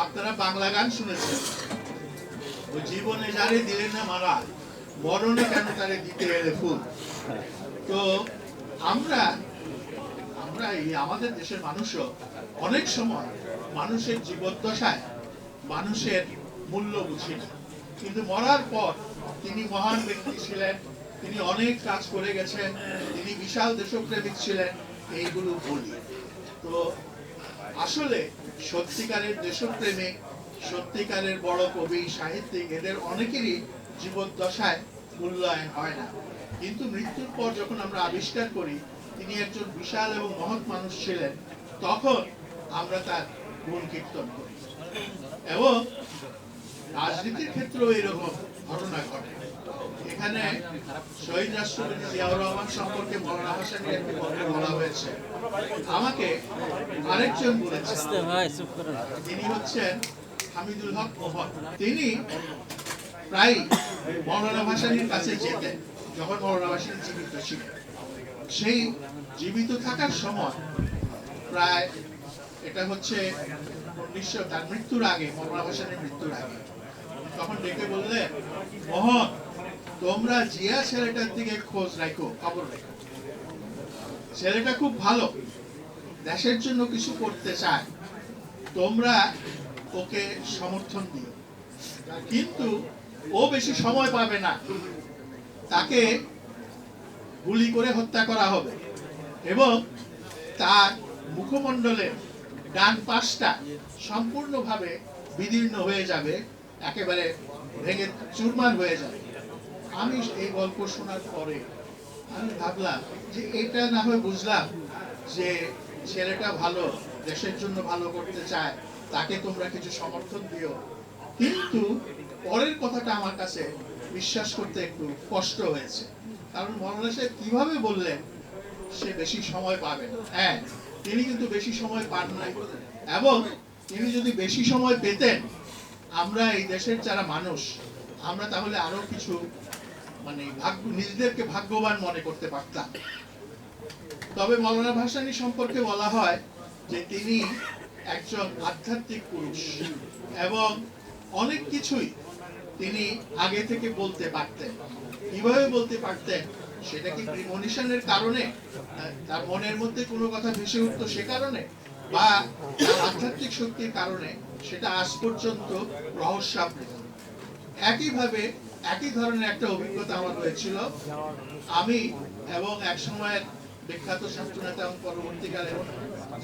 আপনারা বাংলা গান শুনেছেন। ওই জীবনে যারে দিলেন না মারা মরণে কেন তারে দিতে এলে ফুল? তো আমরা আমরা এই আমাদের দেশের মানুষও অনেক সময় মানুষের জীবদ্দশায় মানুষের মূল্য বুঝি না। কিন্তু মরার পর তিনি মহান ব্যক্তি ছিলেন, তিনি অনেক কাজ করে গেছেন, তিনি বিশাল দেশপ্রেমিক ছিলেন, এইগুলো বলি। তো আসলে সত্যিকারের দেশপ্রেমিক সত্যিকারের বড় কবি, সাহিত্যিক, এদের অনেকেরই জীবদ্দশায় মূল্যায়ন হয় না। কিন্তু মৃত্যুর পর যখন আমরা আবিষ্কার করি, তিনি একজন বিশাল এবং মহৎ মানুষ ছিলেন, তখন আমরা তার গুণ কীর্তন করি। এবং রাজনীতির ক্ষেত্রেও এরকম ঘটনা ঘটে। এখানে শহীদ রাষ্ট্রপতি জিয়াউর রহমান সম্পর্কে মৌলানা হাসানের একটি গল্প বলা হয়েছে আমাকে আরেকজন বলেছেন। তিনি হচ্ছেন হামিদুল হক মোহন। তিনি প্রায় মৌলানা ভাসানির কাছে যেতেন যখন মৌলানা ভাসানি জীবিত ছিলেন। সেই জীবিত থাকার সময় প্রায় এটা হচ্ছে উনিশশো তার মৃত্যুর আগে মৌলানা ভাসানির মৃত্যুর আগে। তখন ডেকে বললেন মোহন তোমরা জিয়া ছেলেটার দিকে খোঁজ রাখো, খবর রাখো। ছেলেটা খুব ভালো, দেশের জন্য কিছু করতে চায়। তোমরা ওকে সমর্থন দিও। কিন্তু ও বেশি সময় পাবে না। তাকে গুলি করে হত্যা করা হবে এবং তার মুখমণ্ডলের ডান পাশটা সম্পূর্ণভাবে বিদীর্ণ হয়ে যাবে। একেবারে ভেঙে চুরমার হয়ে যাবে আমি এই গল্প শোনার পরে আমি ভাবলাম যে এটা না হয় বুঝলাম যে ছেলেটা ভালো, দেশের জন্য ভালো করতে চায়, তাকে তোমরা কিছু সমর্থন দিও। কিন্তু পরের কথাটা আমার কাছে বিশ্বাস করতে একটু কষ্ট হয়েছে। কারণ মৌলানা সাহেব কীভাবে বললেন, সে বেশি সময় পাবে হ্যাঁ তিনি কিন্তু বেশি সময় পান নাই। এবং তিনি যদি বেশি সময় পেতেন আমরা এই দেশের যারা মানুষ, আমরা তাহলে আরও কিছু মানে ভাগ্য, নিজেদেরকে ভাগ্যবান মনে করতে পারতাম। তবে মৌলানা ভাসানী সম্পর্কে বলা হয় যে তিনি একজন আধ্যাত্মিক পুরুষ এবং অনেক কিছুই তিনি আগে থেকে বলতে পারতেন। কীভাবে বলতে পারতেন, সেটা কি প্রিমনিশনের কারণে? তার মনের মধ্যে কোনো কথা ভেসে উঠতো সে কারণে? বা আধ্যাত্মিক শক্তির কারণে সেটা আজ পর্যন্ত রহস্যাবৃত। একইভাবে, একই ধরনের একটা অভিজ্ঞতা আমার হয়েছিল। আমি এবং এক সময়ের বিখ্যাত ছাত্র নেতা এবং পরবর্তীকালে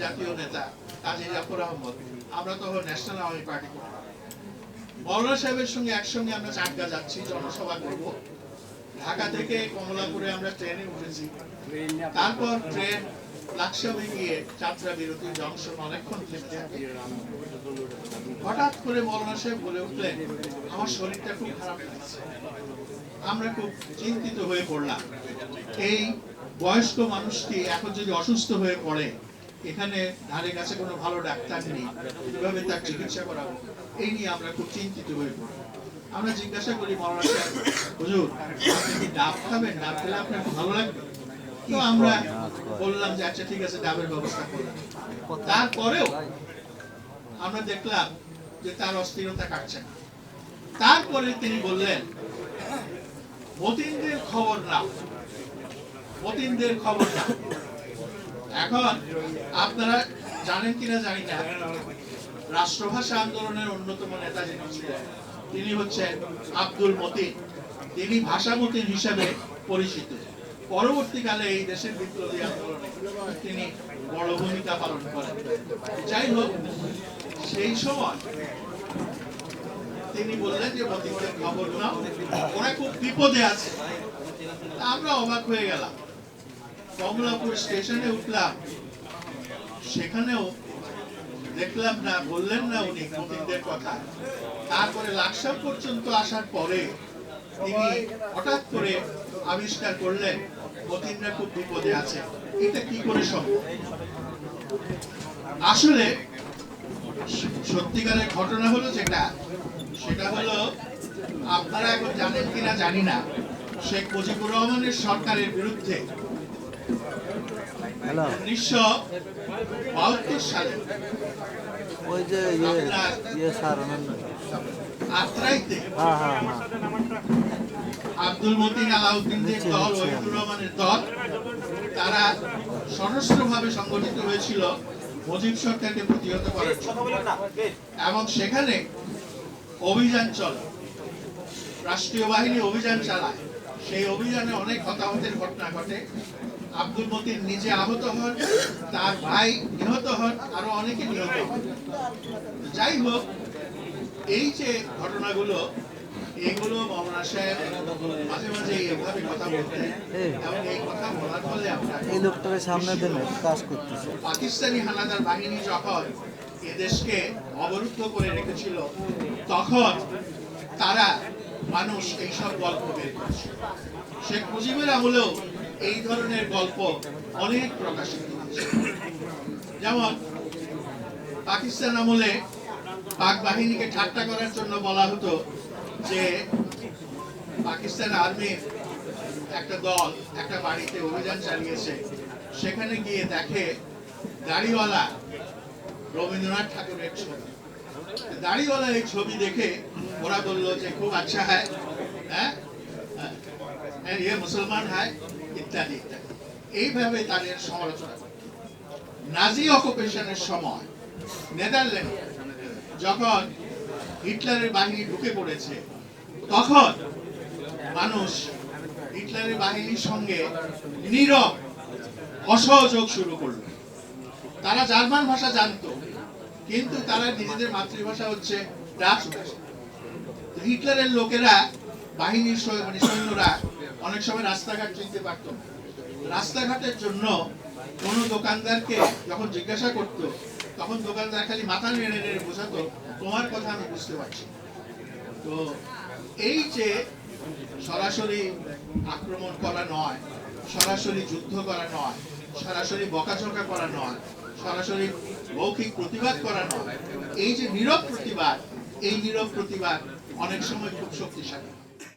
জাতীয় নেতা কাজী জাফর আহমদ, আমরা তখন ন্যাশনাল আওয়ামী পার্টি করতাম। মৌলানা সাহেবের সঙ্গে একসঙ্গে আমরা চাটগা যাচ্ছি, জনসভা করব। ঢাকা থেকে কমলাপুরে আমরা ট্রেনে উঠেছি। তারপর ট্রেন হঠাৎ করে সাহেব বলে উঠলেন, আমার শরীরটা খুব খারাপ লাগছে। আমরা খুব চিন্তিত হয়ে পড়লাম। এই বয়স্ক মানুষটি এখন যদি অসুস্থ হয়ে পড়ে, এখানে ধারে কাছে কোনো ভালো ডাক্তার নেই, কীভাবে তার চিকিৎসা করাবো? এই নিয়ে আমরা খুব চিন্তিত হয়ে পড়ি আমরা জিজ্ঞাসা করি মৌলানা হুজুর, আপনি কি ডাব খাবেন? ডাব খেলে আপনার ভালো লাগবে? তো আমরা বললাম যে আচ্ছা ঠিক আছে, ডাবের ব্যবস্থা করলাম। তারপরেও আমরা দেখলাম যে তার অস্থিরতা কাটছে তারপরে তিনি বললেন, মতিনদের খবর নাও। মতিনদের খবর নাও। এখন আপনারা জানেন কিনা জানি না। রাষ্ট্রভাষা আন্দোলনের অন্যতম নেতা যিনি ছিলেন, তিনি হচ্ছেন আব্দুল মতিন। তিনি ভাষা মতিন হিসাবে পরিচিত। পরবর্তীকালে এই দেশের বিপ্লবী আন্দোলনে তিনি বড় ভূমিকা পালন করেন। যাই হোক, সেই সময় তিনি বললেন যে মতিনদের খবর নাও, ওরা খুব বিপদে আছে। আমরা অবাক হয়ে গেলাম। কমলাপুর স্টেশনে উঠলাম। সেখানেও দেখলাম না, বললেন না উনি মতিনদের কথা। তারপরে লাকসাম পর্যন্ত আসার পরে তিনি হঠাৎ করে আবিষ্কার করলেন মতিনরা খুব বিপদে আছে। এটা কি করে সম্ভব? আসলে সত্যিকারের ঘটনা হলো যেটা। সেটা হলো আপনারা এখন জানেন কিনা জানি না শেখ মুজিবুর রহমানের সরকারের বিরুদ্ধে উনিশশো বাহাত্তর সালে ওই যে ইয়ে ইয়ে স্যার আত্রাইতে হ্যাঁ হ্যাঁ হ্যাঁ। আব্দুল মতিন আলাউদ্দিনদের দল ওহিদুর রহমানের দল তারা সশস্ত্রভাবে সংগঠিত হয়েছিল মুজিব সরকারকে প্রতিহত করার জন্য। এবং সেখানে অভিযান চলে। রাষ্ট্রীয় বাহিনী অভিযান চালায়। সেই অভিযানে অনেক হতাহতের ঘটনা ঘটে। আব্দুল মতিন নিজে আহত হন তার ভাই নিহত হন আরও অনেকে নিহত হন। যাই হোক এই যে ঘটনাগুলো এগুলো সাহেব মাঝে মাঝে কথা বলতেন। এবং এই কথা বলার ফলে এই লোকটাকে সামনে দেন কাজ করতেছে। পাকিস্তানি হানাদার বাহিনী যখন এদেশকে অবরুদ্ধ করে রেখেছিল তখন তারা মানুষ এইসব গল্প বের করেছিল শেখ মুজিবের আমলেও এই ধরনের গল্প অনেক প্রকাশিত হয়েছে। যেমন পাকিস্তান আমলে পাক বাহিনীকে ঠাট্টা করার জন্য বলা হতো যে পাকিস্তান আর্মির একটা দল একটা বাড়িতে অভিযান চালিয়েছে। সেখানে গিয়ে দেখে দাড়িওয়ালা রবীন্দ্রনাথ ঠাকুরের ছবি। দাড়িওয়ালার এই ছবি দেখে ওরা বলল যে খুব আচ্ছা হয় হ্যাঁ হ্যাঁ, ইয়ে মুসলমান হয় ইত্যাদি ইত্যাদি। এইভাবে তাদের সমালোচনা। নাজি অকুপেশনের সময় নেদারল্যান্ড যখন হিটলারের বাহিনী ঢুকে পড়েছে তখন মানুষ হিটলারের বাহিনীর সঙ্গে নীরব, অসহযোগ শুরু করল। তারা জার্মান ভাষা জানতো, কিন্তু তারা নিজেদের মাতৃভাষা হচ্ছে হিটলারের লোকেরা বাহিনীর মানে সৈন্যরা অনেক সময় রাস্তাঘাট চিনতে পারত রাস্তাঘাটের জন্য কোনো দোকানদারকে যখন জিজ্ঞাসা করতো, তখন দোকানদার খালি মাথা নেড়ে নেড়ে বোঝাতো, তোমার কথা আমি বুঝতে পারছি তো এই যে সরাসরি আক্রমণ করা নয়, সরাসরি যুদ্ধ করা নয়, সরাসরি বকাঝকা করা নয়, সরাসরি মৌখিক প্রতিবাদ করা নয়, এই যে নীরব প্রতিবাদ, এই নীরব প্রতিবাদ অনেক সময় খুব শক্তিশালী।